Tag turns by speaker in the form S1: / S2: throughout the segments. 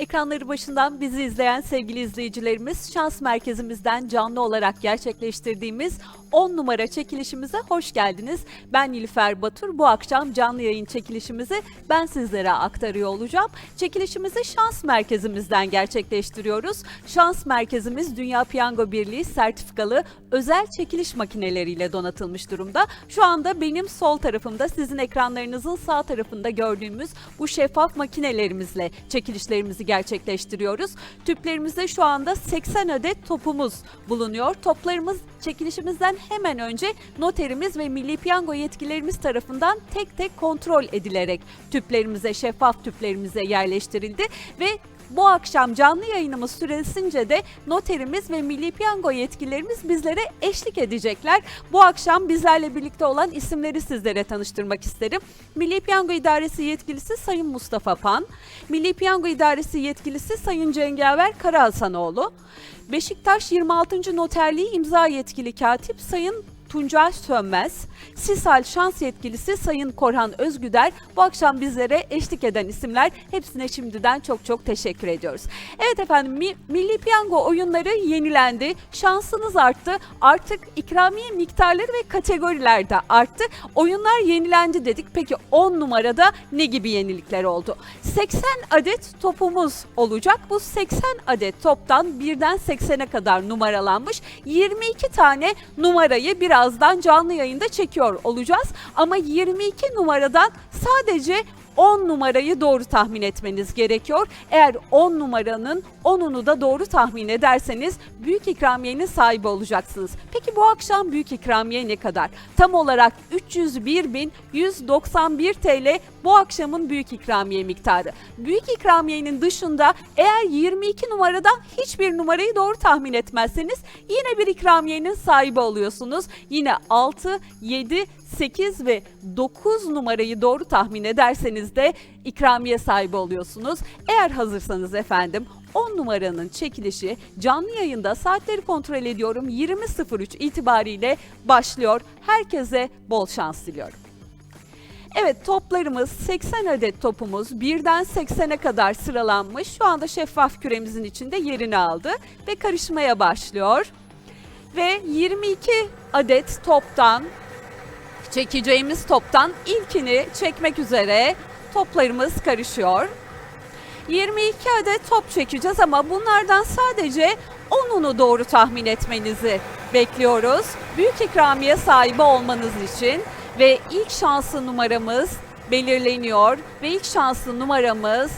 S1: ekranları başından bizi izleyen sevgili izleyicilerimiz şans merkezimizden canlı olarak gerçekleştirdiğimiz 10 numara çekilişimize hoş geldiniz. Ben Nilüfer Batur. Bu akşam canlı yayın çekilişimizi ben sizlere aktarıyor olacağım. Çekilişimizi şans merkezimizden gerçekleştiriyoruz. Şans merkezimiz Dünya Piyango Birliği sertifikalı özel çekiliş makineleriyle donatılmış durumda. Şu anda benim sol tarafımda sizin ekranlarınızın sağ tarafında gördüğümüz bu şeffaf makinelerimizle çekilişlerimizi gerçekleştiriyoruz. Tüplerimizde şu anda 80 adet topumuz bulunuyor. Toplarımız çekilişimizden hemen önce noterimiz ve Milli Piyango yetkilerimiz tarafından tek tek kontrol edilerek tüplerimize, şeffaf tüplerimize yerleştirildi ve bu akşam canlı yayınımız süresince de noterimiz ve Milli Piyango yetkililerimiz bizlere eşlik edecekler. Bu akşam bizlerle birlikte olan isimleri sizlere tanıştırmak isterim. Milli Piyango İdaresi yetkilisi Sayın Mustafa Pan, Milli Piyango İdaresi yetkilisi Sayın Cengaver Karahasanoğlu, Beşiktaş 26. Noterliği imza yetkili katip Sayın Tuncay Sönmez, Sisal Şans Yetkilisi Sayın Korhan Özgüder bu akşam bizlere eşlik eden isimler. Hepsine şimdiden çok çok teşekkür ediyoruz. Evet efendim Mi- Milli Piyango oyunları yenilendi. Şansınız arttı. Artık ikramiye miktarları ve kategoriler de arttı. Oyunlar yenilendi dedik. Peki 10 numarada ne gibi yenilikler oldu? 80 adet topumuz olacak. Bu 80 adet toptan birden 80'e kadar numaralanmış 22 tane numarayı birazdan canlı yayında çekiyor olacağız. Ama 22 numaradan sadece 10 numarayı doğru tahmin etmeniz gerekiyor. Eğer 10 numaranın 10'unu da doğru tahmin ederseniz büyük ikramiyenin sahibi olacaksınız. Peki bu akşam büyük ikramiye ne kadar? Tam olarak 301.191 TL bu akşamın büyük ikramiye miktarı. Büyük ikramiyenin dışında eğer 22 numaradan hiçbir numarayı doğru tahmin etmezseniz yine bir ikramiyenin sahibi oluyorsunuz. Yine 6, 7, 8 ve 9 numarayı doğru tahmin ederseniz de ikramiye sahibi oluyorsunuz. Eğer hazırsanız efendim 10 numaranın çekilişi canlı yayında saatleri kontrol ediyorum 20.03 itibariyle başlıyor. Herkese bol şans diliyorum. Evet toplarımız 80 adet topumuz birden 80'e kadar sıralanmış. Şu anda şeffaf küremizin içinde yerini aldı ve karışmaya başlıyor. Ve 22 adet toptan çekeceğimiz toptan ilkini çekmek üzere toplarımız karışıyor. 22 adet top çekeceğiz ama bunlardan sadece 10'unu doğru tahmin etmenizi bekliyoruz. Büyük ikramiye sahibi olmanız için ve ilk şanslı numaramız belirleniyor ve ilk şanslı numaramız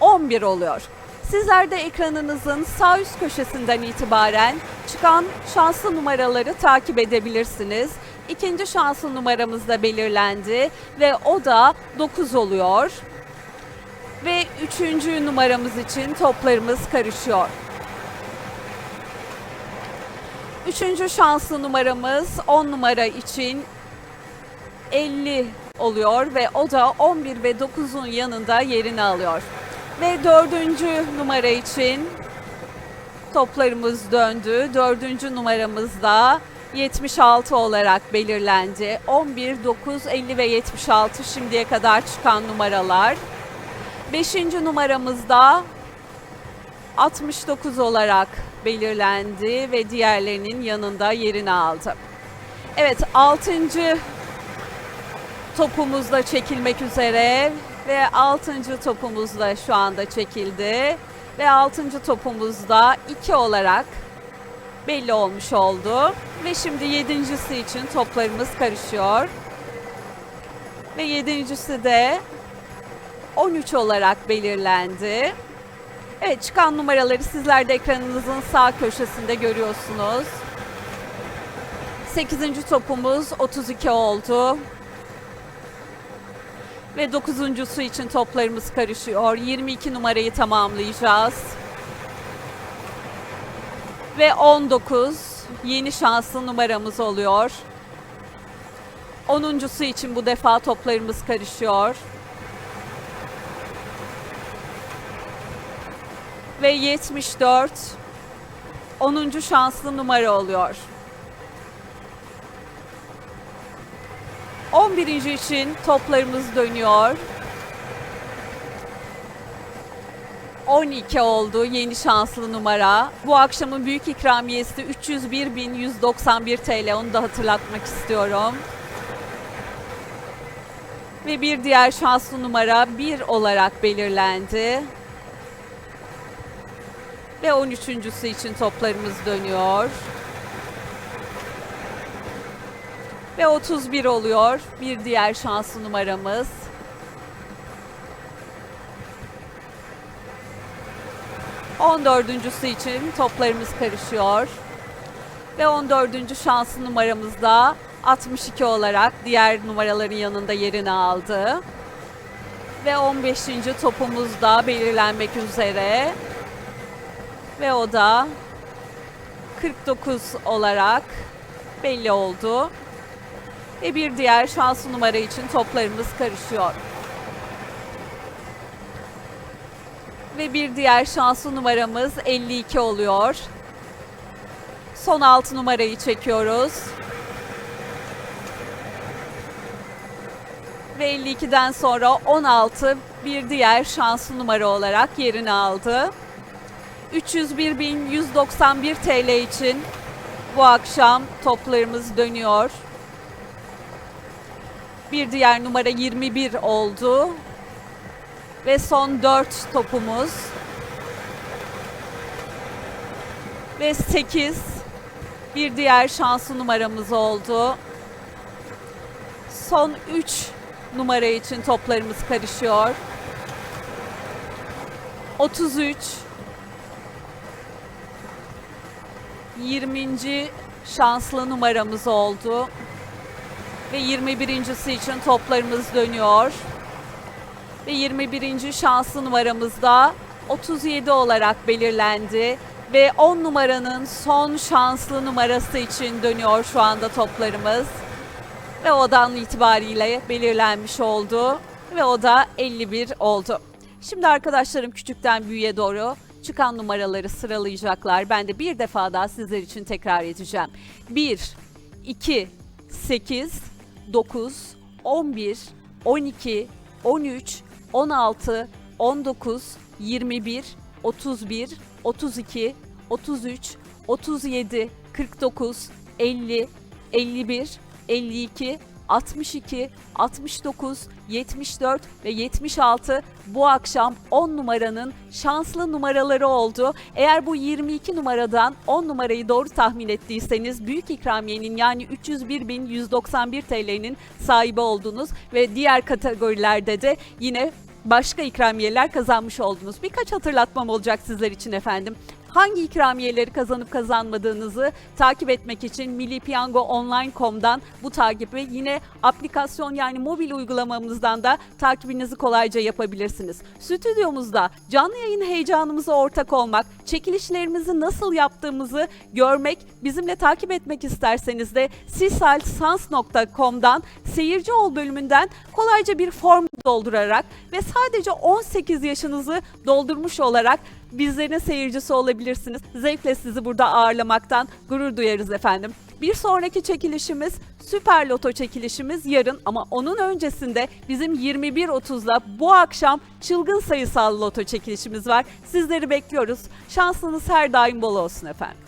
S1: 11 oluyor. Sizler de ekranınızın sağ üst köşesinden itibaren çıkan şanslı numaraları takip edebilirsiniz. İkinci şanslı numaramız da belirlendi ve o da 9 oluyor. Ve üçüncü numaramız için toplarımız karışıyor. Üçüncü şanslı numaramız 10 numara için 50 oluyor ve o da 11 ve 9'un yanında yerini alıyor. Ve dördüncü numara için toplarımız döndü. Dördüncü numaramızda 76 olarak belirlendi. 11, 9, 50 ve 76 şimdiye kadar çıkan numaralar. Beşinci numaramızda 69 olarak belirlendi ve diğerlerinin yanında yerini aldı. Evet, altıncı topumuz da çekilmek üzere ve altıncı topumuz da şu anda çekildi. Ve altıncı topumuz da 2 olarak belli olmuş oldu. Ve şimdi yedincisi için toplarımız karışıyor. Ve yedincisi de 13 olarak belirlendi. Evet çıkan numaraları sizler de ekranınızın sağ köşesinde görüyorsunuz. 8. topumuz 32 oldu. Ve dokuzuncusu için toplarımız karışıyor. 22 numarayı tamamlayacağız. Ve 19 yeni şanslı numaramız oluyor. Onuncusu için bu defa toplarımız karışıyor. Ve 74 10. şanslı numara oluyor. 11. için toplarımız dönüyor. 12 oldu yeni şanslı numara. Bu akşamın büyük ikramiyesi 301.191 TL. Onu da hatırlatmak istiyorum. Ve bir diğer şanslı numara 1 olarak belirlendi. Ve 13.sü için toplarımız dönüyor. Ve 31 oluyor bir diğer şanslı numaramız. On dördüncüsü için toplarımız karışıyor. Ve 14. şanslı numaramız da 62 olarak diğer numaraların yanında yerini aldı. Ve 15. topumuz da belirlenmek üzere. Ve o da 49 olarak belli oldu. Ve bir diğer şanslı numara için toplarımız karışıyor. Ve bir diğer şanslı numaramız 52 oluyor. Son 6 numarayı çekiyoruz. Ve 52'den sonra 16 bir diğer şanslı numara olarak yerini aldı. 301.191 TL için bu akşam toplarımız dönüyor. Bir diğer numara 21 oldu. Ve son 4 topumuz. Ve 8 bir diğer şanslı numaramız oldu. Son 3 numara için toplarımız karışıyor. 33 20. şanslı numaramız oldu. Ve 21.si için toplarımız dönüyor. Ve 21. şanslı numaramız da 37 olarak belirlendi. Ve 10 numaranın son şanslı numarası için dönüyor şu anda toplarımız. Ve odan itibariyle belirlenmiş oldu. Ve o da 51 oldu. Şimdi arkadaşlarım küçükten büyüğe doğru çıkan numaraları sıralayacaklar. Ben de bir defa daha sizler için tekrar edeceğim. 1, 2, 8, 9, 11, 12, 13, 16, 19, 21, 31, 32, 33, 37, 49, 50, 51, 52, 62, 69, 74 ve 76 bu akşam 10 numaranın şanslı numaraları oldu. Eğer bu 22 numaradan 10 numarayı doğru tahmin ettiyseniz büyük ikramiyenin yani 301.191 TL'nin sahibi oldunuz ve diğer kategorilerde de yine başka ikramiyeler kazanmış oldunuz. Birkaç hatırlatmam olacak sizler için efendim. Hangi ikramiyeleri kazanıp kazanmadığınızı takip etmek için Milli bu takibi yine aplikasyon yani mobil uygulamamızdan da takibinizi kolayca yapabilirsiniz. Stüdyomuzda canlı yayın heyecanımıza ortak olmak, çekilişlerimizi nasıl yaptığımızı görmek, bizimle takip etmek isterseniz de sisalsans.com'dan seyirci ol bölümünden kolayca bir form doldurarak ve sadece 18 yaşınızı doldurmuş olarak bizlerin seyircisi olabilirsiniz. Zevkle sizi burada ağırlamaktan gurur duyarız efendim. Bir sonraki çekilişimiz Süper Loto çekilişimiz yarın ama onun öncesinde bizim 21.30'da bu akşam çılgın sayısal loto çekilişimiz var. Sizleri bekliyoruz. Şansınız her daim bol olsun efendim.